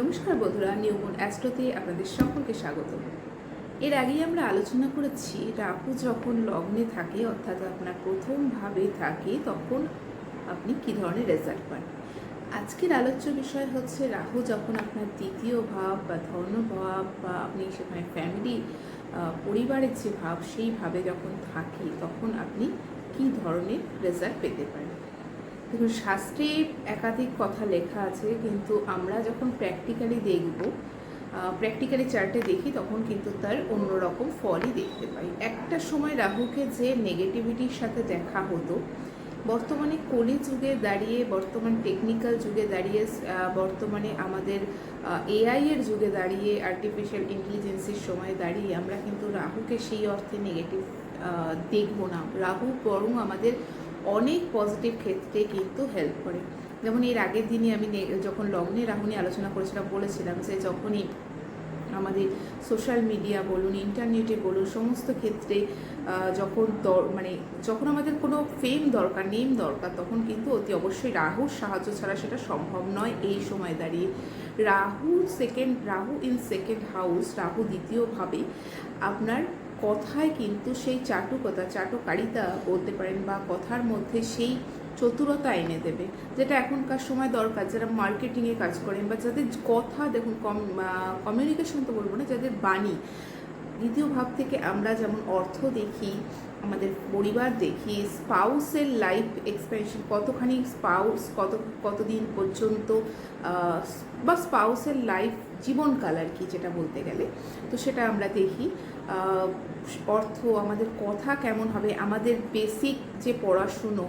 নমস্কার বন্ধুরা নিউমন অ্যাস্ট্রোতে আপনাদের সকলকে স্বাগত। এর আগেই আমরা আলোচনা করেছি রাহু যখন লগ্নে থাকে, অর্থাৎ আপনার প্রথম ভাবে থাকে, তখন আপনি কী ধরনের রেজাল্ট পান? আজকের আলোচ্য বিষয় হচ্ছে রাহু যখন আপনার দ্বিতীয় ভাব বা ধর্মভাব বা আপনি সেখানে ফ্যামিলি পরিবারের যে ভাব, সেই ভাবে যখন থাকে, তখন আপনি কী ধরনের রেজাল্ট পেতে পারেন? দেখুন, শাস্ত্রে একাধিক কথা লেখা আছে, কিন্তু আমরা যখন প্র্যাকটিক্যালি দেখব প্র্যাকটিক্যালি চার্টে দেখি, তখন কিন্তু তার অন্যরকম ফলই দেখতে পাই। একটা সময় রাহুকে যে নেগেটিভিটির সাথে দেখা হতো, বর্তমানে কলি যুগে দাঁড়িয়ে, বর্তমান টেকনিক্যাল যুগে দাঁড়িয়ে বর্তমানে আমাদের এআই এর যুগে দাঁড়িয়ে আর্টিফিশিয়াল ইন্টেলিজেন্সের সময় দাঁড়িয়ে, আমরা কিন্তু রাহুকে সেই অর্থে নেগেটিভ দেখব না। রাহু বরং আমাদের অনেক পজিটিভ ক্ষেত্রে কিন্তু হেল্প করে। যেমন এর আগের দিনই আমি যখন লগ্নে রাহু নিয়ে আলোচনা করেছিলাম, বলেছিলাম যে যখনই আমাদের সোশ্যাল মিডিয়া বলুন ইন্টারনেটে বলুন, সমস্ত ক্ষেত্রে যখন মানে যখন আমাদের কোনো ফেম দরকার নেম দরকার, তখন কিন্তু অতি অবশ্যই রাহুর সাহায্য ছাড়া সেটা সম্ভব নয় এই সময় দাঁড়িয়ে। Rahu second Rahu in second house Rahu দ্বিতীয়ভাবে আপনার কথায় কিন্তু সেই চাটুকতা, চাটুকারিতা বলতে পারেন বা কথার মধ্যে সেই চতুরতা এনে দেবে, যেটা এখনকার সময় দরকার। যারা মার্কেটিংয়ে কাজ করেন বা যাদের কথা দেখুন কম কমিউনিকেশন তো বলব না, যাদের বাণী। দ্বিতীয় ভাব থেকে আমরা যেমন অর্থ দেখি, আমাদের পরিবার দেখি, স্পাউসের লাইফ এক্সপেনশন কতখানি স্পাউস কত, কতদিন পর্যন্ত বা স্পাউসের লাইফ জীবনকাল আর কি, যেটা বলতে গেলে। তো সেটা আমরা দেখি। অর্থ আমাদের কথা কেমন হবে আমাদের বেসিক যে পড়াশুনো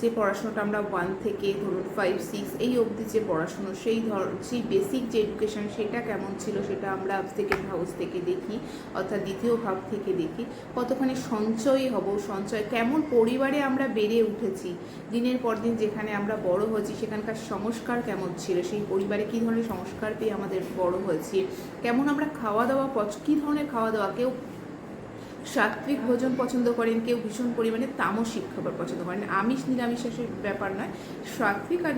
যে পড়াশোনাটা আমরা ওয়ান থেকে ধরুন ফাইভ সিক্স এই অবধি যে পড়াশুনো, সেই ধর, সেই বেসিক যে এডুকেশন সেটা কেমন ছিল সেটা আমরা সেকেন্ড হাউস থেকে দেখি, অর্থাৎ দ্বিতীয় ভাব থেকে দেখি। কতখানি সঞ্চয়ী হব, সঞ্চয়, কেমন পরিবারে আমরা বেড়ে উঠেছি, দিনের পর দিন যেখানে আমরা বড় হয়েছি, সেখানকার সংস্কার কেমন ছিল, সেই পরিবারে কী ধরনের সংস্কার পেয়ে আমাদের বড় হয়েছি, কেমন আমরা খাওয়া দাওয়া পছ কী ধরনের খাওয়া দাওয়া, কেউ সাত্বিক ভোজন পছন্দ করেন, কেউ ভীষণ পরিমাণে তামসিক খাবার পছন্দ করেন। আমিষ নিরামিষের ব্যাপার নয় সাত্বিক আর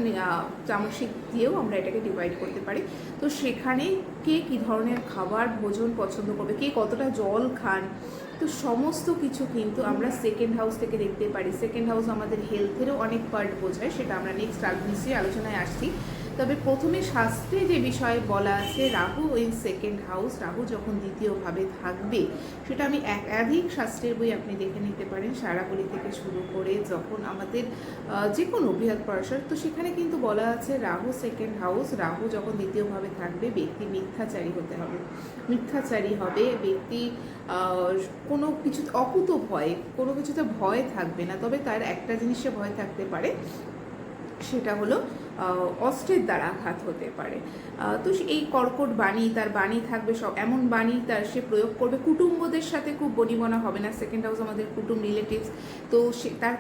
তামসিক দিয়েও আমরা এটাকে ডিভাইড করতে পারি। তো সেখানে কে কী ধরনের খাবার ভোজন পছন্দ করবে, কে কতটা জল খান, তো সমস্ত কিছু কিন্তু আমরা সেকেন্ড হাউস থেকে দেখতে পারি। সেকেন্ড হাউস আমাদের হেলথেরও অনেক পার্ট বোঝায়, সেটা আমরা নেক্সট নিশ্চয়ই আলোচনায় আসছি। তবে প্রথমে শাস্ত্রে যে বিষয়ে বলা আছে, Rahu in second house Rahu যখন দ্বিতীয়ভাবে থাকবে, সেটা আমি একাধিক শাস্ত্রের বই আপনি দেখে নিতে পারেন। সারাগুলি থেকে শুরু করে যখন আমাদের যে কোনো বৃহৎ পরাশর, তো সেখানে কিন্তু বলা আছে রাহু সেকেন্ড হাউস রাহু যখন দ্বিতীয়ভাবে থাকবে, ব্যক্তি মিথ্যাচারী হতে হবে। মিথ্যাচারী হবে, ব্যক্তি কোনো কিছু অকুত ভয় কোনো কিছুতে ভয় থাকবে না। তবে তার একটা জিনিসে ভয় থাকতে পারে সেটা হলো অস্ত্রের দ্বারা আঘাত হতে পারে। তো এই কর্কট বাণী, তার বাণী থাকবে সব, এমন বাণী তার সে প্রয়োগ করবে। কুটুম্বদের সাথে খুব বনিবনা হবে না সেকেন্ড হাউস আমাদের কুটুম রিলেটিভস তো সে, তার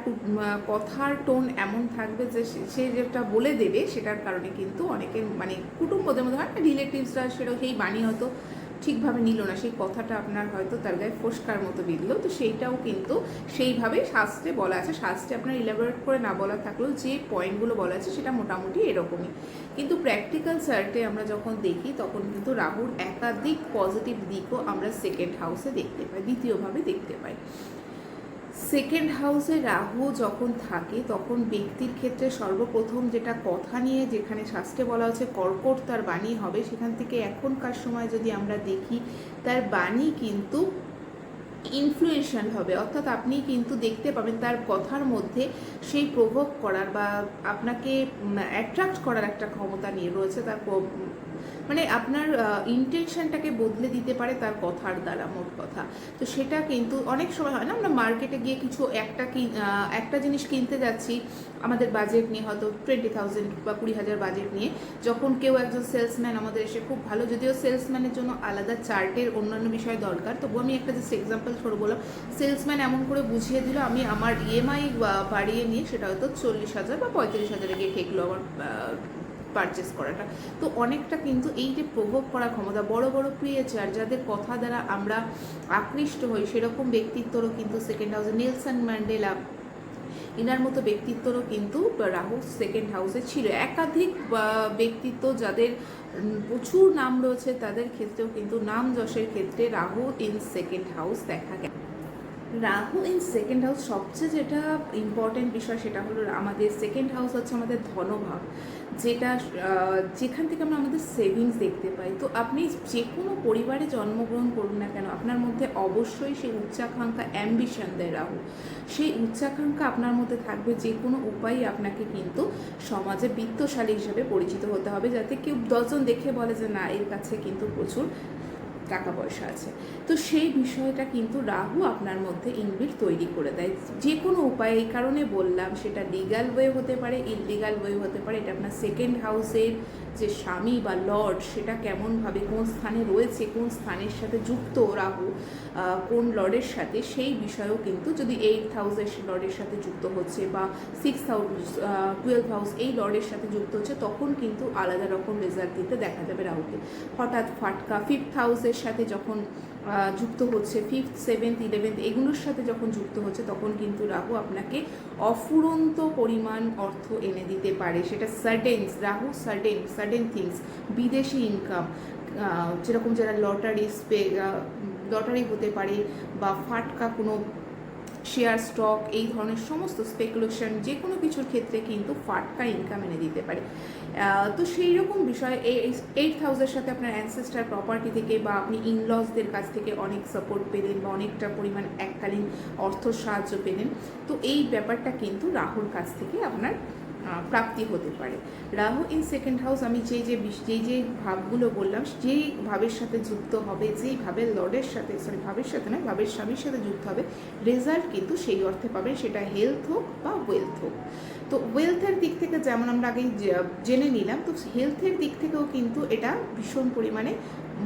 কথার টোন এমন থাকবে যে সে- যেটা বলে দেবে সেটার কারণে কিন্তু অনেকের মানে কুটুম্বদের মধ্যে হয় না রিলেটিভসরা সেটা সেই বাণী হয়তো ঠিকভাবে নিল না। সেই কথাটা আপনার হয়তো তার গায়ে ফোসকার মতো বিঁধলো। তো সেইটাও কিন্তু সেইভাবে শাস্ত্রে বলা আছে। শাস্ত্রে আপনার ইলাবোরেট করে না বলা থাকলেও যে পয়েন্টগুলো বলা আছে সেটা মোটামুটি এরকমই। কিন্তু প্র্যাকটিক্যাল সার্টে আমরা যখন দেখি, তখন কিন্তু রাহুর একাধিক পজিটিভ দিকও আমরা সেকেন্ড হাউসে দেখতে পাই, দ্বিতীয়ভাবে দেখতে পাই। সেকেন্ড হাউসে রাহু যখন থাকে, তখন ব্যক্তির ক্ষেত্রে সর্বপ্রথম যেটা কথা নিয়ে যেখানে শাস্ত্রে বলা হচ্ছে কর্কট তার বাণী হবে সেখান থেকে এখনকার সময় যদি আমরা দেখি, তার বাণী কিন্তু ইনফ্লুয়েশন হবে। অর্থাৎ আপনি কিন্তু দেখতে পাবেন তার কথার মধ্যে সেই প্রভোগ করার বা আপনাকে অ্যাট্রাক্ট করার একটা ক্ষমতা নিয়ে রয়েছে, তার মানে আপনার ইন্টেনশনটাকে বদলে দিতে পারে তার কথার দ্বারা, মোট কথা। তো সেটা কিন্তু অনেক সময় হয় না, আমরা মার্কেটে গিয়ে কিছু একটা একটা জিনিস কিনতে যাচ্ছি, আমাদের বাজেট নিয়ে হয়তো টোয়েন্টি থাউজেন্ড বা কুড়ি হাজার বাজেট নিয়ে, যখন কেউ একজন সেলসম্যান আমাদের এসে খুব ভালো, যদিও সেলসম্যানের জন্য আলাদা চার্টের অন্যান্য বিষয় দরকার তবু আমি একটা জাস্ট এক্সাম্পল ছোট বললাম সেলসম্যান এমন করে বুঝিয়ে দিল, আমি আমার ইএমআই বাড়িয়ে নিয়ে সেটা হয়তো চল্লিশ হাজার বা পঁয়ত্রিশ হাজারে গিয়ে ঠেকলো আমার পারচেস করাটা। তো অনেকটা কিন্তু এই যে প্রভোগ করার ক্ষমতা, বড় বড় ক্রিয়েচার যাদের কথা দ্বারা আমরা আকৃষ্ট হই, সেরকম ব্যক্তিত্বরও কিন্তু সেকেন্ড হাউসে নেলসন ম্যান্ডেলা ইনার মতো ব্যক্তিত্বরও কিন্তু রাহু সেকেন্ড হাউসে ছিল। একাধিক ব্যক্তিত্ব যাদের প্রচুর নাম রয়েছে, তাদের ক্ষেত্রেও কিন্তু নাম যশের ক্ষেত্রে রাহু ইন সেকেন্ড হাউস দেখা গেছে রাহু ইন সেকেন্ড হাউস সবচেয়ে যেটা ইম্পর্টেন্ট বিষয় সেটা হলো আমাদের সেকেন্ড হাউস হচ্ছে আমাদের ধনভাব, যেটা যেখান থেকে আমরা আমাদের সেভিংস দেখতে পাই। তো আপনি যে কোনো পরিবারে জন্মগ্রহণ করুন না কেন, আপনার মধ্যে অবশ্যই সেই উচ্চাকাঙ্ক্ষা অ্যাম্বিশন দেয় রাহু। সেই উচ্চাকাঙ্ক্ষা আপনার মধ্যে থাকবে যে কোনো উপায়ে আপনাকে কিন্তু সমাজে বিত্তশালী হিসাবে পরিচিত হতে হবে, যাতে কেউ দশজন দেখে বলে যে, না, এর কাছে কিন্তু প্রচুর টাকা পয়সা আছে। তো সেই বিষয়টা কিন্তু রাহু আপনার মধ্যে ইনবিট তৈরি করে দেয়। যে কোনো উপায়ে, এই কারণে বললাম, সেটা লিগাল ওয়ে হতে পারে ইললিগাল ওয়ে হতে পারে। এটা আপনার সেকেন্ড হাউসের যে স্বামী বা লর্ড সেটা কেমনভাবে, কোন স্থানে রয়েছে, কোন স্থানের সাথে যুক্ত রাহু কোন লর্ডের সাথে, সেই বিষয়েও কিন্তু যদি এইট হাউসের লর্ডের সাথে যুক্ত হচ্ছে বা সিক্স হাউস টুয়েলভ হাউস এই লর্ডের সাথে যুক্ত হচ্ছে, তখন কিন্তু আলাদা রকম রেজাল্ট দিতে দেখা যাবে রাহুকে। হঠাৎ ফাটকা ফিফথ হাউসের সাথে যখন যুক্ত হচ্ছে ফিফথ সেভেন্থ ইলেভেন্থ এগুলোর সাথে যখন যুক্ত হচ্ছে, তখন কিন্তু রাহু আপনাকে অফুরন্ত পরিমাণ অর্থ এনে দিতে পারে। সেটা certains Rahu certain certain things বিদেশি ইনকাম যেরকম যারা লটারি স্পে লটারি হতে পারে বা ফাটকা কোনো শেয়ার স্টক এই ধরনের সমস্ত স্পেকুলেশন যে কোনো কিছুর ক্ষেত্রে কিন্তু ফাটকা ইনকাম এনে দিতে পারে। তো সেই রকম বিষয়ে এইট থাউজেন্ডের সাথে আপনার অ্যানসেস্টার প্রপার্টি থেকে বা আপনি ইনলসদের কাছ থেকে অনেক সাপোর্ট পেলেন বা অনেকটা পরিমাণ এককালীন অর্থ সাহায্য পেলেন। তো এই ব্যাপারটা কিন্তু রাহুর কাছ থেকে আপনার প্রাপ্তি হতে পারে। রাহু ইন সেকেন্ড হাউস আমি যে বিষ- যেই যে ভাবগুলো বললাম, যেই ভাবের সাথে যুক্ত হবে, যেই ভাবের লর্ডের সাথে সরি ভাবের সাথে নয়, ভাবের স্বামীর সাথে যুক্ত হবে রেজাল্ট কিন্তু সেই অর্থে পাবেন সেটা হেলথ হোক বা ওয়েলথ হোক। তো ওয়েলথের দিক থেকে যেমন আমরা আগেই জে- জেনে নিলাম, তো হেলথের দিক থেকেও কিন্তু এটা ভীষণ পরিমাণে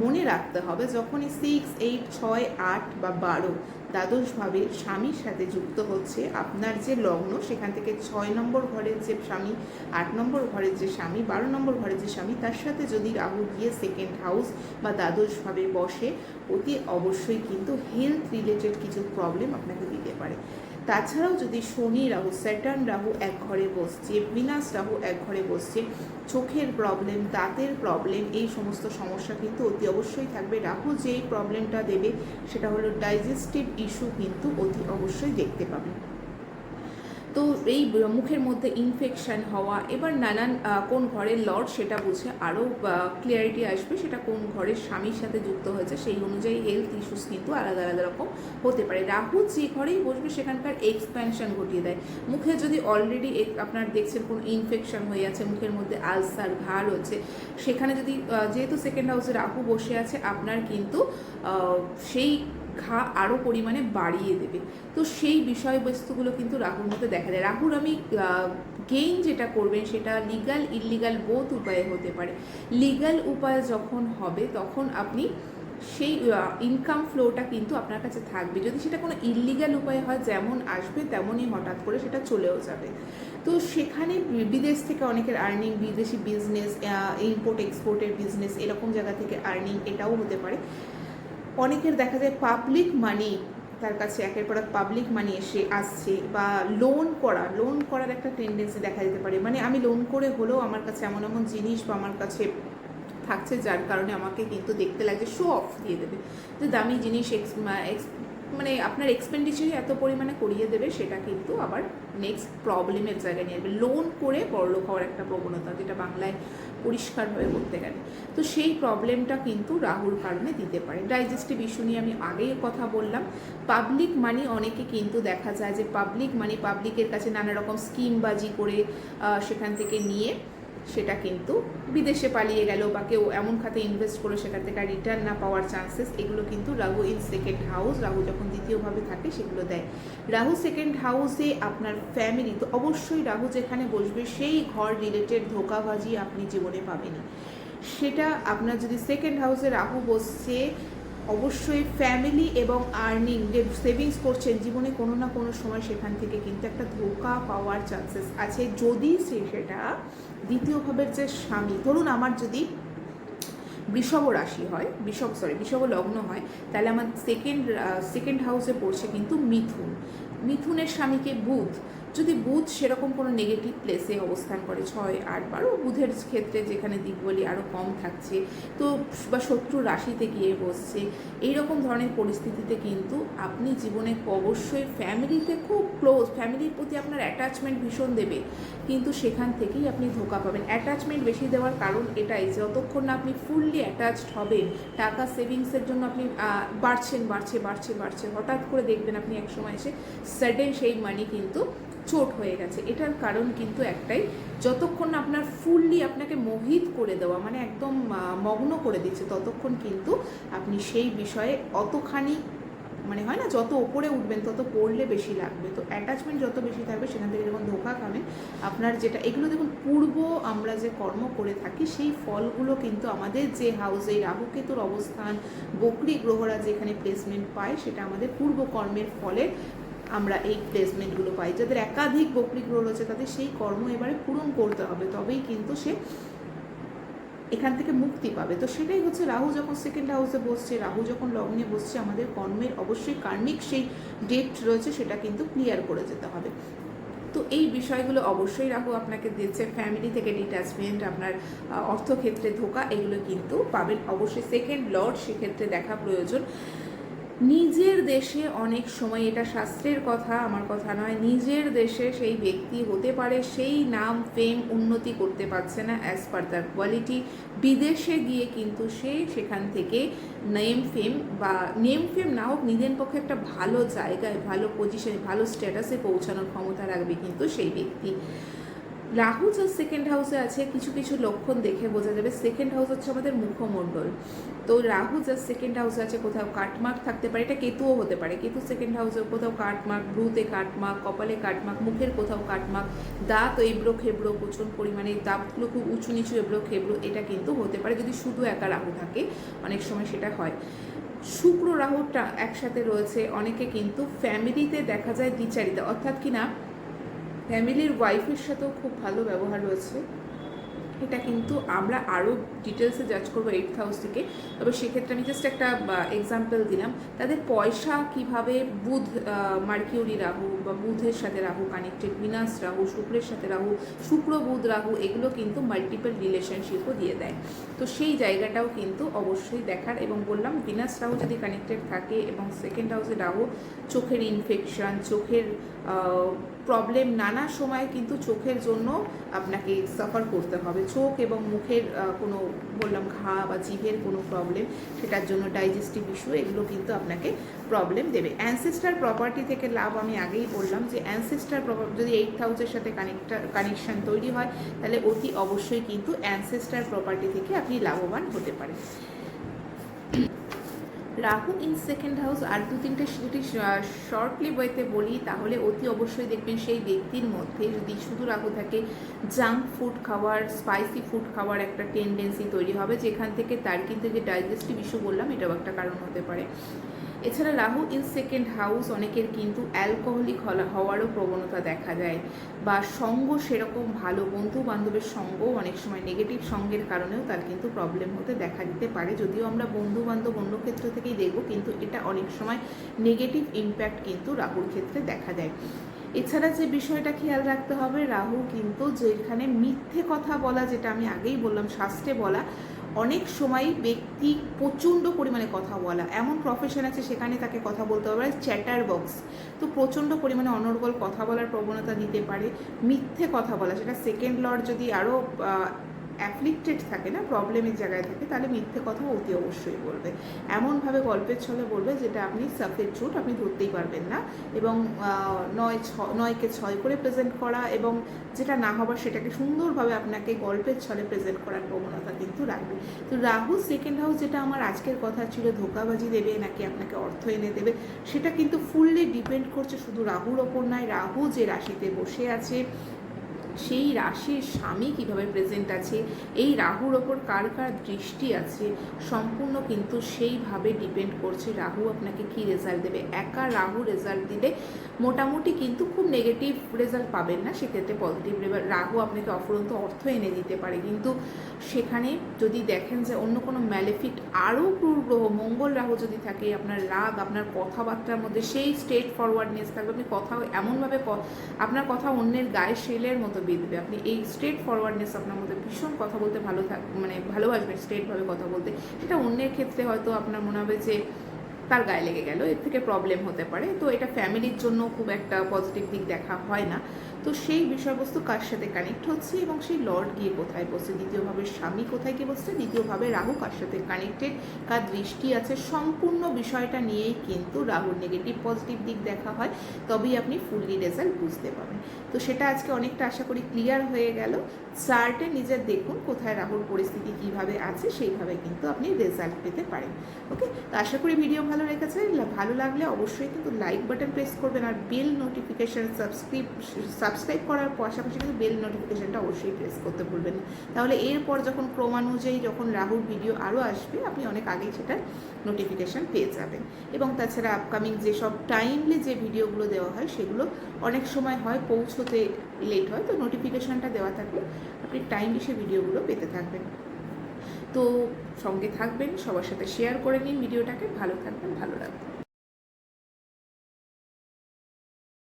মনে রাখতে হবে, যখনই সিক্স এইট ছয়, আট বা বারো দ্বাদশভাবে স্বামীর সাথে যুক্ত হচ্ছে, আপনার যে লগ্ন, সেখান থেকে ছয় নম্বর ঘরের যে স্বামী, আট নম্বর ঘরের যে স্বামী, বারো নম্বর ঘরের যে স্বামী, তার সাথে যদি রাহু গিয়ে সেকেন্ড হাউস বা দ্বাদশভাবে বসে, অতি অবশ্যই কিন্তু হেলথ রিলেটেড কিছু প্রবলেম আপনাকে দিতে পারে। তাছাড়াও যদি শনি রাহু, স্যাটার্ন রাহু এক ঘরে বসছে বিনাশ রাহু এক ঘরে বসছে, চোখের প্রবলেম দাঁতের প্রবলেম এই সমস্ত সমস্যা কিন্তু অতি অবশ্যই থাকবে। রাহু যেই প্রবলেমটা দেবে, সেটা হলো ডাইজেস্টিভ ইস্যু কিন্তু অতি অবশ্যই দেখতে পাবেন তো এই মুখের মধ্যে ইনফেকশন হওয়া, এবার নানান কোন ঘরের লর্ড সেটা বুঝে, আরও ক্লিয়ারিটি আসবে সেটা কোন ঘরের স্বামীর সাথে যুক্ত হয়েছে সেই অনুযায়ী হেলথ ইস্যুস কিন্তু আলাদা আলাদা রকম হতে পারে। রাহু যে ঘরেই বসবে সেখানকার এক্সপ্যানশন ঘটিয়ে দেয়। মুখে যদি অলরেডি আপনার দেখছেন কোনো ইনফেকশন হয়ে আছে, মুখের মধ্যে আলসার ঘা রয়েছে সেখানে যদি যেহেতু সেকেন্ড হাউসে রাহু বসে আছে, আপনার কিন্তু সেই ঘা আরও পরিমাণে বাড়িয়ে দেবে। তো সেই বিষয়বস্তুগুলো কিন্তু রাহুর মধ্যে দেখা যায়। রাহুর আমি গেইন যেটা করবেন সেটা লিগাল ইললিগাল বোথ উপায়ে হতে পারে। লিগাল উপায় যখন হবে, তখন আপনি সেই ইনকাম ফ্লোটা কিন্তু আপনার কাছে থাকবে। যদি সেটা কোনো ইললিগাল উপায় হয়, যেমন আসবে, তেমনই হঠাৎ করে সেটা চলেও যাবে। তো সেখানে বিদেশ থেকে অনেকের আর্নিং বিদেশি বিজনেস ইম্পোর্ট এক্সপোর্টের বিজনেস এরকম জায়গা থেকে আর্নিং এটাও হতে পারে। অনেকের দেখা যায় পাবলিক মানি তার কাছে একের পর এক পাবলিক মানি এসে আসছে বা লোন করা লোন করার একটা টেন্ডেন্সি দেখা যেতে পারে। মানে আমি লোন করে হলেও আমার কাছে এমন এমন জিনিস বা আমার কাছে থাকছে যার কারণে আমাকে কিন্তু দেখতে লাগছে শো অফ দিয়ে দেবে। যে দামি জিনিস মানে আপনার এক্সপেন্ডিচারই এত পরিমাণে করিয়ে দেবে, সেটা কিন্তু আবার নেক্সট প্রবলেমের জায়গায় নিয়ে আসবে। লোন করে বড়লোক হওয়ার একটা প্রবণতা, যেটা বাংলায় পরিষ্কারভাবে বলতে গেলে। তো সেই প্রবলেমটা কিন্তু রাহুর কারণে দিতে পারে। ডাইজেস্টিভ ইস্যু নিয়ে আমি আগেই কথা বললাম। পাবলিক মানি অনেকে কিন্তু দেখা যায় যে পাবলিক মানি পাবলিকের কাছে নানা রকম স্কিমবাজি করে সেখান থেকে নিয়ে সেটা কিন্তু বিদেশে পালিয়ে গেল বা কেউ এমন খাতে ইনভেস্ট করে সেখান থেকে রিটার্ন না পাওয়ার চান্সেস এগুলো কিন্তু Rahu in second house Rahu যখন দ্বিতীয়ভাবে থাকে সেগুলো দেয়। রাহু সেকেন্ড হাউসে আপনার ফ্যামিলি তো অবশ্যই রাহু যেখানে বসবে সেই ঘর রিলেটেড ধোকাবাজি আপনি জীবনে পাবেনই। সেটা আপনার যদি সেকেন্ড হাউসে রাহু বসছে অবশ্যই ফ্যামিলি এবং আর্নিং যে সেভিংস করছেন, জীবনে কোনো না কোনো সময় সেখান থেকে কিন্তু একটা ধোকা পাওয়ার চান্সেস আছে। যদি সে সেটা দ্বিতীয় ভাবের যে স্বামী, ধরুন আমার যদি বৃষভ রাশি হয় বৃষভ সরি বৃষভ লগ্ন হয়, তাহলে আমার সেকেন্ড সেকেন্ড হাউসে পড়ছে কিন্তু মিথুন। মিথুনের স্বামীকে বুধ। যদি বুধ সেরকম কোনো নেগেটিভ প্লেসে অবস্থান করে, ছয়, আট, বারো, বুধের ক্ষেত্রে যেখানে দিকবলি আরও কম থাকছে, তো বা শত্রু রাশিতে গিয়ে বসছে এই রকম ধরনের পরিস্থিতিতে কিন্তু আপনি জীবনে অবশ্যই ফ্যামিলিতে খুব ক্লোজ ফ্যামিলির প্রতি আপনার অ্যাটাচমেন্ট ভীষণ দেবে। কিন্তু সেখান থেকেই আপনি ধোকা পাবেন। অ্যাটাচমেন্ট বেশি দেওয়ার কারণ এটাই যতক্ষণ না আপনি ফুললি অ্যাটাচড হবেন, টাকা সেভিংসের জন্য আপনি বাড়ছেন, বাড়ছে বাড়ছে বাড়ছে, হঠাৎ করে দেখবেন আপনি একসময় এসে সাডেন সেই মানি কিন্তু চোট হয়ে গেছে। এটার কারণ কিন্তু একটাই, যতক্ষণ আপনার ফুললি আপনাকে মোহিত করে দেওয়া মানে একদম মগ্ন করে দিচ্ছে, ততক্ষণ কিন্তু আপনি সেই বিষয়ে অতখানি মানে হয় না, যত ওপরে উঠবেন, তত পড়লে বেশি লাগবে। তো অ্যাটাচমেন্ট যত বেশি থাকবে, সেখান থেকে যখন ধোকা খাবেন, আপনার যেটা, এগুলো দেখুন, পূর্ব আমরা যে কর্ম করে থাকি, সেই ফলগুলো কিন্তু আমাদের যে হাউসে রাহুকেতুর অবস্থান, বকরি গ্রহরা যেখানে প্লেসমেন্ট পায়, সেটা আমাদের পূর্ব কর্মের ফলে আমরা এই প্লেসমেন্টগুলো পাই। যাদের একাধিক বকরি গ্রহ রয়েছে তাদের সেই কর্ম এবারে পূরণ করতে হবে, তবেই কিন্তু সে এখান থেকে মুক্তি পাবে। তো সেটাই হচ্ছে রাহু যখন সেকেন্ড হাউসে বসছে, রাহু যখন লগ্নে বসছে, আমাদের কর্মের অবশ্যই কার্মিক সেই ডেট রয়েছে, সেটা কিন্তু ক্লিয়ার করে যেতে হবে। তো এই বিষয়গুলো অবশ্যই রাহু আপনাকে দিচ্ছে। ফ্যামিলি থেকে ডিট্যাচমেন্ট আপনার অর্থক্ষেত্রে ধোকা, এগুলো কিন্তু পাবেন। অবশ্যই সেকেন্ড লর্ড সেক্ষেত্রে দেখা প্রয়োজন। নিজের দেশে অনেক সময় এটা শাস্ত্রের কথা, আমার কথা নয়, নিজের দেশে সেই ব্যক্তি হতে পারে, সেই নাম ফেম উন্নতি করতে পারছে না অ্যাজ পার দ্য কোয়ালিটি বিদেশে গিয়ে কিন্তু সে সেখান থেকে নেম ফেম বা নেম ফেম না হোক, নিজের পক্ষে একটা ভালো জায়গায়, ভালো পজিশনে ভালো স্ট্যাটাসে পৌঁছানোর ক্ষমতা রাখবে কিন্তু সেই ব্যক্তি। রাহু যা সেকেন্ড হাউসে আছে, কিছু কিছু লক্ষণ দেখে বোঝা যাবে। সেকেন্ড হাউস হচ্ছে আমাদের মুখমণ্ডল। তো রাহু যা সেকেন্ড হাউসে আছে, কোথাও কাটমার্ক থাকতে পারে, এটা কেতুও হতে পারে। কেতু সেকেন্ড হাউসে কোথাও কাটমার্ক ব্রুতে কাটমার্ক কপালে কাটমার্ক মুখের কোথাও কাটমার্ক দাঁত এবড়ো খেবড়ো, প্রচুর পরিমাণে দাঁতগুলো খুব উঁচু নিচু, এবড়ো খেবড়ো, এটা কিন্তু হতে পারে যদি শুধু একা রাহু থাকে। অনেক সময় সেটা হয়। শুক্র রাহুটা একসাথে রয়েছে, অনেকে কিন্তু ফ্যামিলিতে দেখা যায় দ্বিচারিতা। অর্থাৎ কি না? ফ্যামিলির ওয়াইফের সাথেও খুব ভালো ব্যবহার রয়েছে। এটা কিন্তু আমরা আরও ডিটেলসে জাজ করব এইট হাউস থেকে। তবে সেক্ষেত্রে আমি জাস্ট একটা এক্সাম্পল দিলাম। তাদের পয়সা কীভাবে বুধ মার্কিউরি রাহু বা বুধের সাথে রাহু কানেক্টেড বিনাস রাহু, শুক্রের সাথে রাহু, শুক্র, বুধ, রাহু, এগুলো কিন্তু মাল্টিপল রিলেশনশিপও দিয়ে দেয়। তো সেই জায়গাটাও কিন্তু অবশ্যই দেখার এবং বললাম বিনাস রাহু যদি কানেক্টেড থাকে এবং সেকেন্ড হাউসে রাহু, চোখের ইনফেকশন চোখের প্রবলেম নানা সময় কিন্তু চোখের জন্য আপনাকে সাফার করতে হবে। চোখ এবং মুখের কোনো বললাম ঘা বা জিভের কোনো প্রবলেম সেটার জন্য ডাইজেস্টিভ ইস্যু এগুলো কিন্তু আপনাকে প্রবলেম দেবে। অ্যানসেস্টার প্রপার্টি থেকে লাভ আমি আগেই বললাম যে অ্যানসেস্টার যদি এইট হাউসের সাথে কানেক্টার কানেকশন তৈরি হয়, তাহলে অতি অবশ্যই কিন্তু অ্যানসেস্টার প্রপার্টি থেকে আপনি লাভবান হতে পারেন। রাহু ইন সেকেন্ড হাউস, আর দু তিনটে যদি শর্টলি বইতে বলি, তাহলে অতি অবশ্যই দেখবেন সেই ব্যক্তির মধ্যে যদি শুধু রাহু থাকে জাঙ্ক ফুড খাওয়ার, স্পাইসি ফুড খাওয়ার একটা টেন্ডেন্সি তৈরি হবে, যেখান থেকে তার কিন্তু যে ডাইজেস্টিভ ইস্যু বললাম, এটাও একটা কারণ হতে পারে। এছাড়া রাহু ইন সেকেন্ড হাউস, অনেকের কিন্তু অ্যালকোহলিক হওয়ারও প্রবণতা দেখা যায়। বা সঙ্গ সেরকম ভালো বন্ধু বান্ধবের সঙ্গও অনেক সময় নেগেটিভ সঙ্গের কারণেও তার কিন্তু প্রবলেম হতে দেখা দিতে পারে। যদিও আমরা বন্ধু বান্ধব অন্য ক্ষেত্র থেকেই দেখব, কিন্তু এটা অনেক সময় নেগেটিভ ইম্প্যাক্ট কিন্তু রাহুর ক্ষেত্রে দেখা যায় এছাড়া যে বিষয়টা খেয়াল রাখতে হবে, রাহু কিন্তু যেখানে মিথ্যে কথা বলা, যেটা আমি আগেই বললাম, শাস্ত্রে বলা অনেক সময় ব্যক্তি প্রচণ্ড পরিমাণে কথা বলা, এমন প্রফেশন আছে সেখানে তাকে কথা বলতে হবে চ্যাটার বক্স তো প্রচণ্ড পরিমাণে অনর্গল কথা বলার প্রবণতা দিতে পারে, মিথ্যে কথা বলা, সেটা সেকেন্ড লর যদি আরও অ্যাফ্লিক্টেড থাকে না প্রবলেমের জায়গায় থাকে, তাহলে মিথ্যে কথা অতি অবশ্যই বলবে। এমনভাবে গল্পের ছলে বলবে যেটা আপনি সাফের চুট আপনি ধরতেই পারবেন না এবং নয় ছ, নয়কে ছয় করে প্রেজেন্ট করা এবং যেটা না হবার সেটাকে সুন্দরভাবে আপনাকে গল্পের ছলে প্রেজেন্ট করার প্রবণতা কিন্তু রাখবে। তো রাহু সেকেন্ড হাউস যেটা আমার আজকের কথা ছিল, ধোকাবাজি দেবে নাকি আপনাকে অর্থ এনে দেবে, সেটা কিন্তু ফুললি ডিপেন্ড করছে শুধু রাহুর ওপর নয়, রাহু যে রাশিতে বসে আছে সেই রাশির স্বামী কীভাবে প্রেজেন্ট আছে? এই রাহুর ওপর কার কার দৃষ্টি আছে? সম্পূর্ণ কিন্তু সেইভাবে ডিপেন্ড করছে। রাহু আপনাকে কি রেজাল্ট দেবে? একা রাহু রেজাল্ট দিলে মোটামুটি কিন্তু খুব নেগেটিভ রেজাল্ট পাবেন না, সেক্ষেত্রে পজিটিভ রাহু আপনাকে অফুরন্ত অর্থ এনে দিতে পারে। কিন্তু সেখানে যদি দেখেন যে অন্য কোনো ম্যালেফিক আরও ক্রূর গ্রহ, মঙ্গল রাহু যদি থাকে, আপনার রাগ, আপনার কথাবার্তার মধ্যে সেই স্ট্রেট ফরওয়ার্ডনেস থাকবে। আপনি কথা এমনভাবে আপনার কথা অন্যের গায়ে শেলের মতো বিঁধবে আপনি এই স্ট্রেট ফরওয়ার্ডনেস আপনার মধ্যে ভীষণ কথা বলতে ভালো থাক মানে ভালোবাসবেন স্ট্রেটভাবে কথা বলতে। সেটা অন্যের ক্ষেত্রে হয়তো আপনার মনে হবে যে তার গায়ে লেগে গেল, এর থেকে প্রবলেম হতে পারে। তো এটা ফ্যামিলির জন্য খুব একটা পজিটিভ দিক দেখা হয় না। তো সেই বিষয়বস্তু কার সাথে কানেক্ট হচ্ছে এবং সেই লর্ড গিয়ে কোথায় বসছে? দ্বিতীয়ভাবে স্বামী কোথায় গিয়ে বসছে? দ্বিতীয়ভাবে রাহু কার সাথে কানেক্টেড কার দৃষ্টি আছে? সম্পূর্ণ বিষয়টা নিয়েই কিন্তু রাহুর নেগেটিভ পজিটিভ দিক দেখা হয়। তবেই আপনি ফুললি রেজাল্ট বুঝতে পারবেন। তো সেটা আজকে অনেকটা আশা করি ক্লিয়ার হয়ে গেল। চার্টে নিজের দেখুন কোথায় রাহুর পরিস্থিতি কীভাবে আছে, সেইভাবে কিন্তু আপনি রেজাল্ট পেতে পারেন। ওকে তো আশা করি ভিডিও লেগেছে লা- ভালো লাগলে অবশ্যই কিন্তু লাইক বাটন প্রেস করবেন আর বেল নোটিফিকেশান সাবস্ক্রিপ সাবস্ক্রাইব করার পাশাপাশি কিন্তু বেল নোটিফিকেশানটা অবশ্যই প্রেস করতে ভুলবেন তাহলে এরপর যখন ক্রমানুযায়ী যখন রাহুর ভিডিও আরও আসবে, আপনি অনেক আগেই সেটার নোটিফিকেশান পেয়ে যাবেন। এবং তাছাড়া আপকামিং যেসব টাইমলি যে ভিডিওগুলো দেওয়া হয়, সেগুলো অনেক সময় হয় পৌঁছতে লেট হয়, তো নোটিফিকেশানটা দেওয়া থাকলে আপনি টাইমলি সে ভিডিওগুলো পেতে থাকবেন। তো সঙ্গে থাকবেন সবার সাথে শেয়ার করে নিন ভিডিওটাকে। ভালো থাকবেন ভালো রাখবেন।